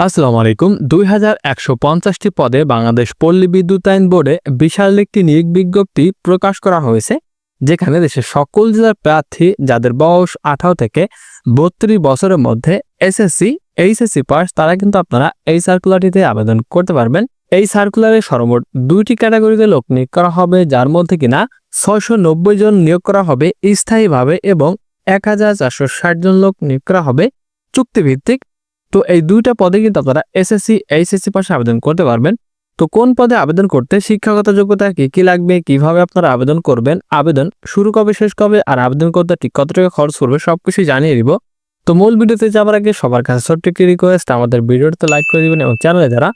আসসালামু আলাইকুম। দুই হাজার একশো পঞ্চাশটি পদে বাংলাদেশ পল্লী বিদ্যুতায়ন বোর্ডে বিশাল একটি নিয়োগ বিজ্ঞপ্তি প্রকাশ করা হয়েছে, যেখানে দেশের সকল জেলার প্রার্থী যাদের বয়স আঠারো থেকে বত্রিশ বছরের মধ্যে এসএসসি এইচএসসি পাস তারা কিন্তু আপনারা এই সার্কুলারটিতে আবেদন করতে পারবেন। এই সার্কুলারে সর্বমোট দুইটি ক্যাটাগরিতে লোক নিয়োগ করা হবে, যার মধ্যে কিনা ছয়শো নব্বই জন নিয়োগ করা হবে স্থায়ীভাবে এবং এক হাজার চারশো ষাট জন লোক নিয়োগ করা হবে। চুক্তিভিত্তিক তো এই দুইটা পদে কিন্তু আপনারা এসএসসি এইচএসসি পাশে আবেদন করতে পারবেন। তো কোন পদে আবেদন করতে শিক্ষাগত যোগ্যতা কি কি লাগবে, কীভাবে আপনারা আবেদন করবেন, আবেদন শুরু কবে, শেষ কবে, আর আবেদন করতে ঠিক কত টাকা খরচ করবে সবকিছু জানিয়ে দিব। তো মূল ভিডিওতে যাওয়ার আগে সবার কাছে ছোট্ট একটি রিকোয়েস্ট আমাদের ভিডিওতে লাইক করে দিবেন এবং চ্যানেলে যারা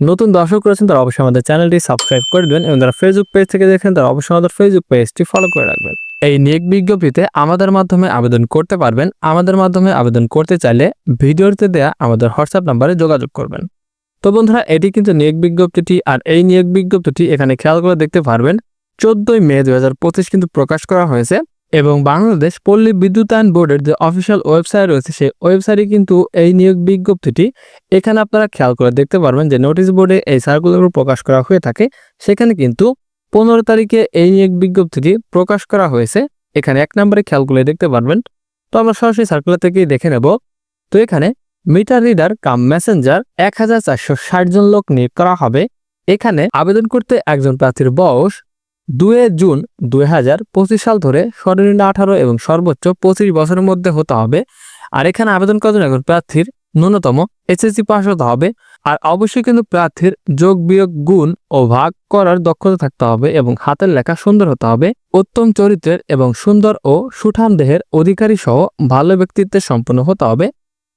নতুন দর্শক রয়েছেন, তারা অবশ্যই আমাদের চ্যানেলটি সাবস্ক্রাইব করে দেবেন এবং যারা ফেসবুক পেজ থেকে দেখেন, তারা অবশ্যই আমাদের ফেসবুক পেজটি ফলো করে রাখবেন। এই নিয়োগ বিজ্ঞপ্তিতে আমাদের মাধ্যমে আবেদন করতে পারবেন। আমাদের মাধ্যমে আবেদন করতে চাইলে ভিডিওতে দেয়া আমাদের হোয়াটসঅ্যাপ নাম্বারে যোগাযোগ করবেন। তো বন্ধুরা, এটি কিন্তু নিয়োগ বিজ্ঞপ্তিটি আর এই নিয়োগ বিজ্ঞপ্তিটি এখানে খেয়াল করে দেখতে পারবেন। চোদ্দই মে দু হাজার পঁচিশ কিন্তু প্রকাশ করা হয়েছে এবং বাংলাদেশ পল্লী বিদ্যুতায়ন বোর্ডের যে অফিসিয়াল ওয়েবসাইট রয়েছে, সেই ওয়েবসাইটে কিন্তু এই নিয়োগ বিজ্ঞপ্তিটি এখানে আপনারা খেয়াল করে দেখতে পারবেন যে নোটিশ বোর্ডে এই সার্কুলার প্রকাশ করা হয়ে থাকে। সেখানে কিন্তু পনেরো তারিখে এই এক বিজ্ঞপ্তিটি প্রকাশ করা হয়েছে। এখানে এক নম্বরে খেয়াল করে দেখতে পারবেন। তো আমরা সরাসরি সার্কুলার থেকেই দেখে নেব। তো এখানে মিটার রিডার কাম মেসেঞ্জার এক হাজার চারশো ষাট জন লোক নিয়োগ করা হবে। এখানে আবেদন করতে একজন প্রার্থীর বয়স দুয়ে জুন দুই হাজার পঁচিশ সাল ধরে সর্বনিম্ন আঠারো এবং সর্বোচ্চ পঁচিশ বছরের মধ্যে হতে হবে। আর এখানে আবেদন করার জন্য একজন প্রার্থীর ন্যূনতম এসএসসি পাস হতে হবে। আর অবশ্যই কিন্তু প্রার্থীর যোগ বিয়োগ গুণ ও ভাগ করার দক্ষতা থাকতে হবে এবং হাতের লেখা সুন্দর হতে হবে। উত্তম চরিত্রের এবং সুন্দর ও সুঠাম দেহের অধিকারী সহ ভালো ব্যক্তিত্বের সম্পন্ন হতে হবে।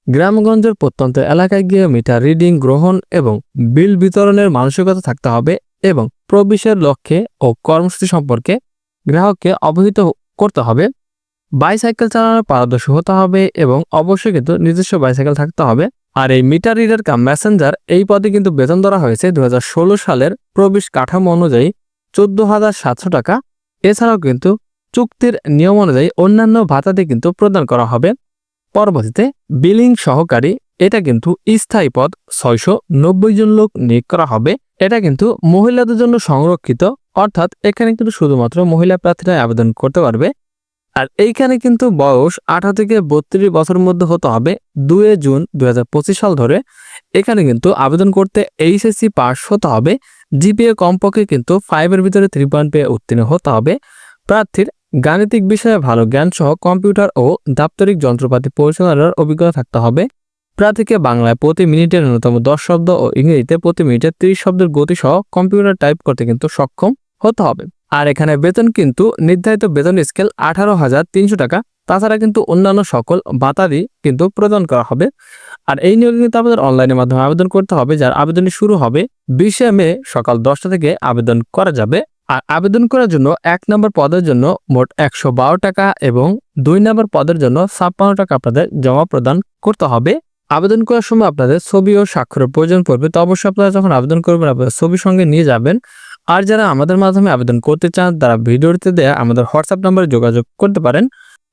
গ্রামগঞ্জের প্রত্যন্ত এলাকায় গিয়ে মিটার রিডিং, গ্রহণ এবং বিল বিতরণের মানসিকতা থাকতে হবে এবং প্রবেশের লক্ষ্যে ও কর্মসূচি সম্পর্কে গ্রাহককে অবহিত করতে হবে। বাইসাইকেল চালানোর পারদর্শী হতে হবে এবং অবশ্যই কিন্তু নিজস্ব বাইসাইকেল থাকতে হবে। আর এই মিটার রিডার কাম মেসেঞ্জার এই পদে কিন্তু বেতন ধরা হয়েছে দু হাজার ষোলো সালের প্রবেশ কাঠামো অনুযায়ী চোদ্দ হাজার সাতশো টাকা। এছাড়াও কিন্তু চুক্তির নিয়ম অনুযায়ী অন্যান্য ভাতাতে কিন্তু প্রদান করা হবে। পরবর্তীতে বিলিং সহকারী, এটা কিন্তু স্থায়ী পদ ছয়শো নব্বই জন লোক নিয়োগ করা হবে। এটা কিন্তু মহিলাদের জন্য সংরক্ষিত, অর্থাৎ এখানে কিন্তু শুধুমাত্র মহিলা প্রার্থীরা আবেদন করতে পারবে। আর এইখানে কিন্তু বয়স আঠারো থেকে বত্রিশ বছরের মধ্যে হতে হবে দুয়ে জুন দুই হাজার পঁচিশ সাল ধরে। এখানে কিন্তু আবেদন করতে এইচএসসি পাস হতে হবে। জিপিএ কমপক্ষে কিন্তু ফাইভের ভিতরে থ্রি পয়েন্ট পেয়ে উত্তীর্ণ হতে হবে। প্রার্থীর গাণিতিক বিষয়ে ভালো জ্ঞান সহ কম্পিউটার ও দাপ্তরিক যন্ত্রপাতি পরিচালনার অভিজ্ঞতা থাকতে হবে। প্রার্থীকে বাংলায় প্রতি মিনিটে ন্যূনতম দশ শব্দ ও ইংরেজিতে প্রতি মিনিটে ত্রিশ শব্দের গতি সহ কম্পিউটার টাইপ করতে কিন্তু সক্ষম হতে হবে। আর এখানে বেতন কিন্তু নির্ধারিত বেতন স্কেল আঠারো হাজার তিনশো টাকা। তাছাড়া কিন্তু অন্যান্য সকল বাতাদি কিন্তু প্রদান করা হবে। আর এই নিয়োগে কিন্তু আমাদের অনলাইনের মাধ্যমে আবেদন করতে হবে, যার আবেদনটি শুরু হবে বিশে মে সকাল দশটা থেকে আবেদন করা যাবে। আর আবেদন করার জন্য এক নম্বর পদের জন্য মোট একশো বারো টাকা এবং দুই নম্বর পদের জন্য ছাপ্পান্ন টাকা আপনাদের জমা প্রদান করতে হবে। আবেদন করার সময় আপনাদের ছবি ও স্বাক্ষরের প্রয়োজন পড়বে, তো অবশ্যই আপনারা যখন আবেদন করবেন আপনাদের ছবি সঙ্গে নিয়ে যাবেন। আর যারা আমাদের মাধ্যমে আবেদন করতে চান, তারা ভিডিওতে দেয়া আমাদের হোয়াটসঅ্যাপ নম্বরে যোগাযোগ করতে পারেন।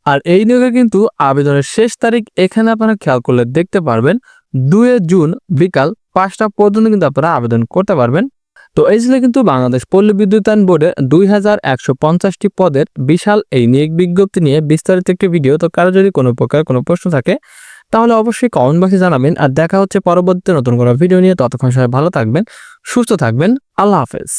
আর এই নিয়োগে কিন্তু আবেদনের শেষ তারিখ এখানে আপনারা খেয়াল করলে দেখতে পারবেন দুয়ে জুন বিকাল পাঁচটা পর্যন্ত কিন্তু আপনারা আবেদন করতে পারবেন। তো এই ছিল কিন্তু বাংলাদেশ পল্লী বিদ্যুতায়ন বোর্ডের দুই হাজার একশো পঞ্চাশটি পদের বিশাল এই নিয়োগ বিজ্ঞপ্তি নিয়ে বিস্তারিত একটি ভিডিও। তো কারও যদি কোনো প্রকার কোনো প্রশ্ন থাকে, তাহলে অবশ্যই কমেন্ট বক্সে জানাবেন। আর দেখা হচ্ছে পরবর্তীতে নতুন কোনো ভিডিও নিয়ে, ততক্ষণ সবাই ভালো থাকবেন, সুস্থ থাকবেন। আল্লাহ হাফেজ।